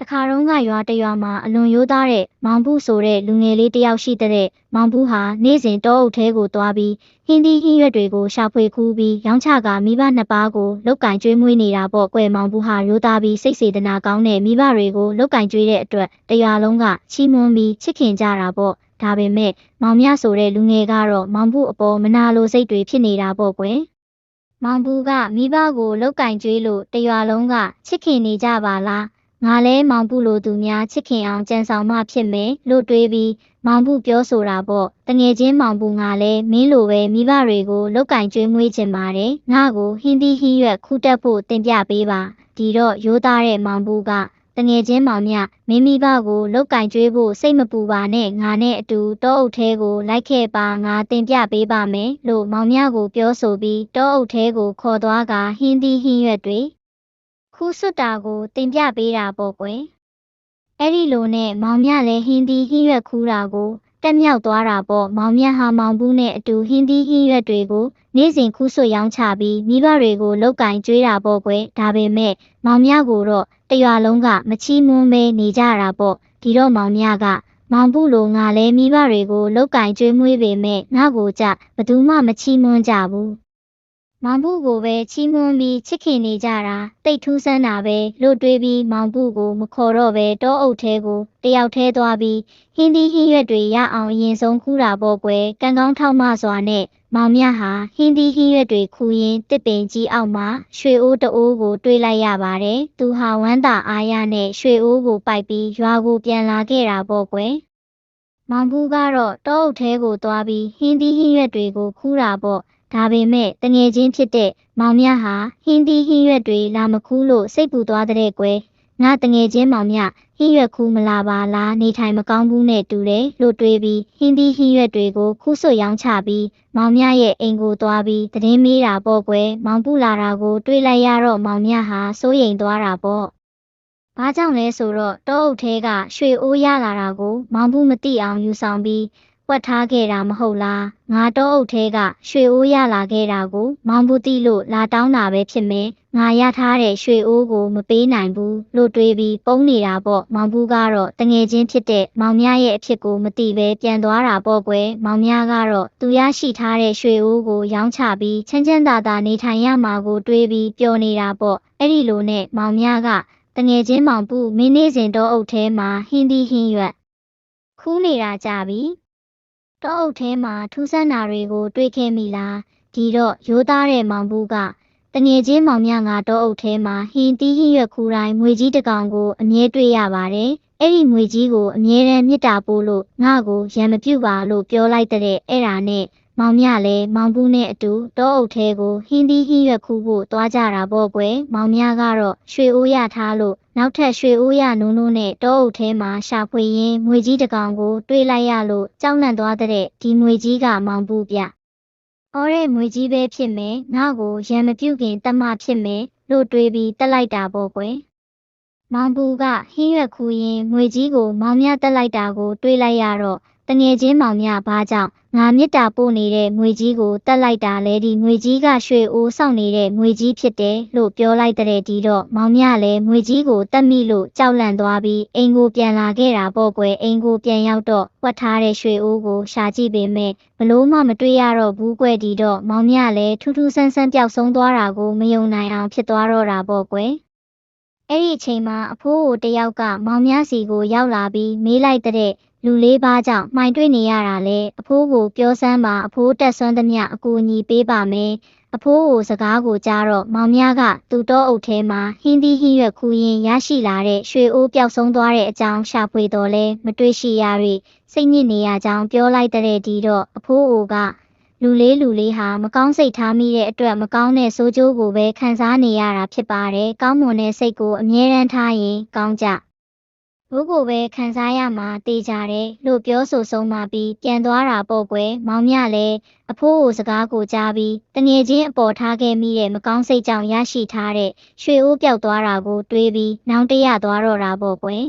တခါတုန်းကရွာတစ်ရွာမှာအလွန်ရိုးသားတဲ့မောင်ဘူးဆိုတဲ့လူငယ်လေးတစ်ယောက်ရှိတဲ့မောင်ဘူးဟာနေ့စဉ်တောအုပ်ထဲကိုသွားပြီးဟင်းသီးဟင်းရွက်တွေကိုရှာဖွေခူးပြီးရောင်းချကမိဘနှစ်ပါးကိုလောက်ကင်ကျွေးမွေးနေတာပေါ့ကွယ်မောင်ဘူးဟာရိုးသားပြီးစိတ်စေတနာကောင်းတဲ့မိဘတွေကိုလောက်ကင်ကျွေးတဲ့အတွက်တရွာလုံးကချီးမွမ်းပြီးချစ်ခင်ကြတာပေါ့ဒါပေမဲ့မောင်မြဆိုတဲ့လူငယ်ကတော့မောင်ဘူးအပေါ်မနာလိုစိတ်တွေဖြစ်နေတာပေါ့ကွယ်မောင်ဘူးကမိဘကိုလောက်ကင်ကျွေးလို့တရွာလုံးကချစ်ခင်နေကြပါလား ငါလဲမောင်ဘူးလိုသူများချစ်ခင်အောင်ကြံဆောင်မှဖြစ်မယ်လို့တွေးပြီးမောင်ဘူးပြောဆိုတာပေါ့တငယ်ချင်းမောင်ဘူးငါလဲမင်းလိုပဲမိဘတွေကိုလောက်ကင်ကျွေးမွေးခြင်းပါတယ်ငါကိုဟင်းသီးဟင်းရွက်ခူးတက်ဖို့တင်ပြပေးပါဒီတော့ရိုးသားတဲ့မောင်ဘူးကတငယ်ချင်းမောင်မြမင်းမိဘကိုလောက်ကင်ကျွေးဖို့စိတ်မပူပါနဲ့ငါနဲ့အတူတောအုပ်ထဲကိုလိုက်ခဲ့ပါငါတင်ပြပေးပါမယ်လို့မောင်မြကိုပြောဆိုပြီးတောအုပ်ထဲကိုခေါ်သွားကဟင်းသီးဟင်းရွက်တွေ ခူးစွတ်တာကိုတင်ပြပေးတာပေါ့ကွယ်အဲ့ဒီလိုနဲ့မောင်မြလည်းဟင်းသီးဟင်းရွက်ခူးတာကိုတက်မြောက်သွားတာပေါ့မောင်မြဟာမောင်ဘူးနဲ့အတူဟင်းသီးဟင်းရွက်တွေကိုနေ့စဉ်ခူးဆွတ်ရောင်းချပြီးမိဘတွေကိုလောက်ကင်ကျွေးတာပေါ့ကွယ်ဒါပေမဲ့မောင်မြကိုတော့တရွာလုံးကမချီးမွမ်းပဲနေကြတာပေါ့ဒီတော့မောင်မြကမောင်ဘူးလိုငါလဲမိဘတွေကိုလောက်ကင်ကျွေးမွေးပေမဲ့ငါ့ကိုကြဘသူမှမချီးမွမ်းကြဘူး မောင်ဘူးကိုပဲချီးမွမ်းပြီးချစ်ခင်နေကြတာတိတ်ထူးဆန်းတာပဲလို့တွေးပြီးမောင်ဘူးကိုမခေါ်တော့ပဲတောအုပ်ထဲကိုတယောက်ထဲသွားပြီးဟင်းသီးဟင်းရွက်တွေရအောင်အရင်ဆုံးခူးတာပေါ့ကွယ်ကံကောင်းထောက်မစွာနဲ့မောင်မြဟာဟင်းသီးဟင်းရွက်တွေခူးရင်းတစ်ပင်ကြီးအောက်မှာရွှေအိုးတအိုးကိုတွေးလိုက်ရပါတယ်သူဟာဝမ်းသာအားရနဲ့ရွှေအိုးကိုပိုက်ပြီးရွာကိုပြန်လာခဲ့တာပေါ့ကွယ်မောင်ဘူးကတော့တောအုပ်ထဲကိုသွားပြီးဟင်းသီးဟင်းရွက်တွေကိုခူးတာပေါ့ ဒါပေမဲ့တငယ်ချင်းဖြစ်တဲ့မောင်မြဟာဟင်းသီးဟင်းရွက်တွေလာမခူးလို့စိတ်ပူသွားတဲ့ကွယ်ငါတငယ်ချင်းမောင်မြဟင်းရွက်ခူးမလာပါလားနေထိုင်မကောင်းဘူးနဲ့တူတယ်လို့တွေးပြီးဟင်းသီးဟင်းရွက်တွေကိုခူးဆွတ်ရောင်းချပြီးမောင်မြရဲ့အိမ်ကိုသွားပြီးသတင်းမေးတာပေါ့ကွယ်မောင်ပူလာတာကိုတွေးလိုက်ရတော့မောင်မြဟာစိုးရိမ်သွားတာပေါ့ဘာကြောင့်လဲဆိုတော့တောအုပ်ထဲကရွှေအိုးရလာတာကိုမောင်ဘူးမသိအောင်ယူဆောင်ပြီး ပွက်ထားခဲ့တာမဟုတ်လားငါတော့အုပ်ထဲကရွှေအိုးရလာခဲ့တာကို မောင်ဘူးတိလို့လာတောင်းတာပဲဖြစ်မယ်ငါရထားတဲ့ရွှေအိုးကိုမပေးနိုင်ဘူးလို့တွေးပြီးပုံနေတာပေါ့မောင်ဘူးကတော့တငယ်ချင်းဖြစ်တဲ့မောင်မြရဲ့အဖြစ်ကိုမသိပဲပြန်သွားတာပေါ့ကွယ်မောင်မြကတော့သူရရှိထားတဲ့ရွှေအိုးကိုရောင်းချပြီးချမ်းချမ်းသာသာနေထိုင်ရမှာကိုတွေးပြီးပျော်နေတာပေါ့အဲ့ဒီလိုနဲ့မောင်မြကတငယ်ချင်းမောင်ပူမင်းနေစဉ်တော့အုပ်ထဲမှာဟင်းသီးဟင်းရွက်ခူးနေတာကြပြီ တောအုပ်ထဲမှာထူးဆန်းတာတွေကိုတွေ့ခဲ့မိလားဒီတော့ရိုးသားတဲ့မောင်ဘူးကတငယ်ချင်းမောင်မြငါတောအုပ်ထဲမှာဟင်းတီးဟင်းရွက်ခူတိုင်းငွေကြီးတစ်ကောင်ကိုအမြဲတွေ့ရပါတယ်အဲ့ဒီငွေကြီးကိုအမြဲတမ်းမြစ်တာပို့လို့ငါ့ကိုရံမပြုတ်ပါလို့ပြောလိုက်တဲ့အဲ့ဒါနဲ့ မောင်မြလည်းမောင်ဘူးနဲ့အတူတောအုပ်ထဲကိုဟင်းသီးဟင်းရွက်ခူးဖို့သွားကြတာပေါ့ကွယ်မောင်မြကတော့ရွှေအိုးရထားလို့နောက်ထပ်ရွှေအိုးရနုံနုံနဲ့တောအုပ်ထဲမှာရှာဖွေရင်းငွေကြီးတစ်ကောင်ကိုတွေးလိုက်ရလို့ကြောက်လန့်သွားတဲ့ဒီငွေကြီးကမောင်ဘူးပြ။အော်တဲ့ငွေကြီးပဲဖြစ်မယ်ငါ့ကိုရံမပြုတ်ခင်တတ်မှဖြစ်မယ်လို့တွေးပြီးတက်လိုက်တာပေါ့ကွယ်။မောင်ဘူးကဟင်းရွက်ခူးရင်ငွေကြီးကိုမောင်မြတက်လိုက်တာကိုတွေးလိုက်ရတော့ တငယ်ချင်းမောင်မြဘာကြောင့်ငါမြစ်တာပို့နေတဲ့ငွေကြီးကိုတက်လိုက်တာလဲဒီငွေကြီးကရွှေအိုးဆောင်နေတဲ့ငွေကြီးဖြစ်တယ်လို့ပြောလိုက်တဲ့ဒီတော့မောင်မြလည်းငွေကြီးကိုတက်မိလို့ကြောက်လန့်သွားပြီးအိမ်ကိုပြန်လာခဲ့တာပေါ့ကွယ်အိမ်ကိုပြန်ရောက်တော့ဝတ်ထားတဲ့ရွှေအိုးကိုရှာကြည့်ပေမဲ့ဘလို့မှမတွေ့ရတော့ဘူးကွယ်ဒီတော့မောင်မြလည်းထူးထူးဆန်းဆန်းပျောက်ဆုံးသွားတာကိုမယုံနိုင်အောင်ဖြစ်သွားတော့တာပေါ့ကွယ် အဲ့ဒီအချိန်မှာအဖိုးကိုတယောက်ကမောင်မြစီကိုရောက်လာပြီးမေးလိုက်တဲ့လူလေးပါးကြောင့်မှိုင်တွေ့နေရတာလေအဖိုးကိုပြောစမ်းပါအဖိုးတက်ဆွမ်းသမျှအကူအညီပေးပါမယ်အဖိုးကိုစကားကိုကြားတော့မောင်မြကသူ့တော့အုပ်ထဲမှာဟင်းသီးဟင်းရွက်ခူးရင်ရရှိလာတဲ့ရွှေအိုးပျောက်ဆုံးသွားတဲ့အကြောင်းရှာဖွေတော်လဲမတွေ့ရှိရ၍စိတ်ညစ်နေရကြောင်းပြောလိုက်တဲ့ဒီတော့အဖိုးအိုက လူလေးလူလေးဟာမကောင်းစိတ်ထားမိတဲ့အတွက်မကောင်းတဲ့ဆိုးကျိုးကိုပဲခံစားနေရတာဖြစ်ပါတယ်။ကောင်းမွန်တဲ့စိတ်ကိုအမြဲတမ်းထားရင်ကောင်းကြ။ဘိုးကိုပဲခံစားရမှာတေးကြတယ်လို့ပြောဆိုဆုံးမှပြီးပြန်သွားတာပေါ့ကွယ်မောင်မြလည်းအဖိုးကိုစကားကိုကြားပြီးတငယ်ချင်းအပေါ်ထားခဲ့မိတဲ့မကောင်းစိတ်ကြောင့်ရရှိထားတဲ့ရွှေအိုးပြောက်သွားတာကိုတွေးပြီးနောင်တရသွားတော့တာပေါ့ကွယ်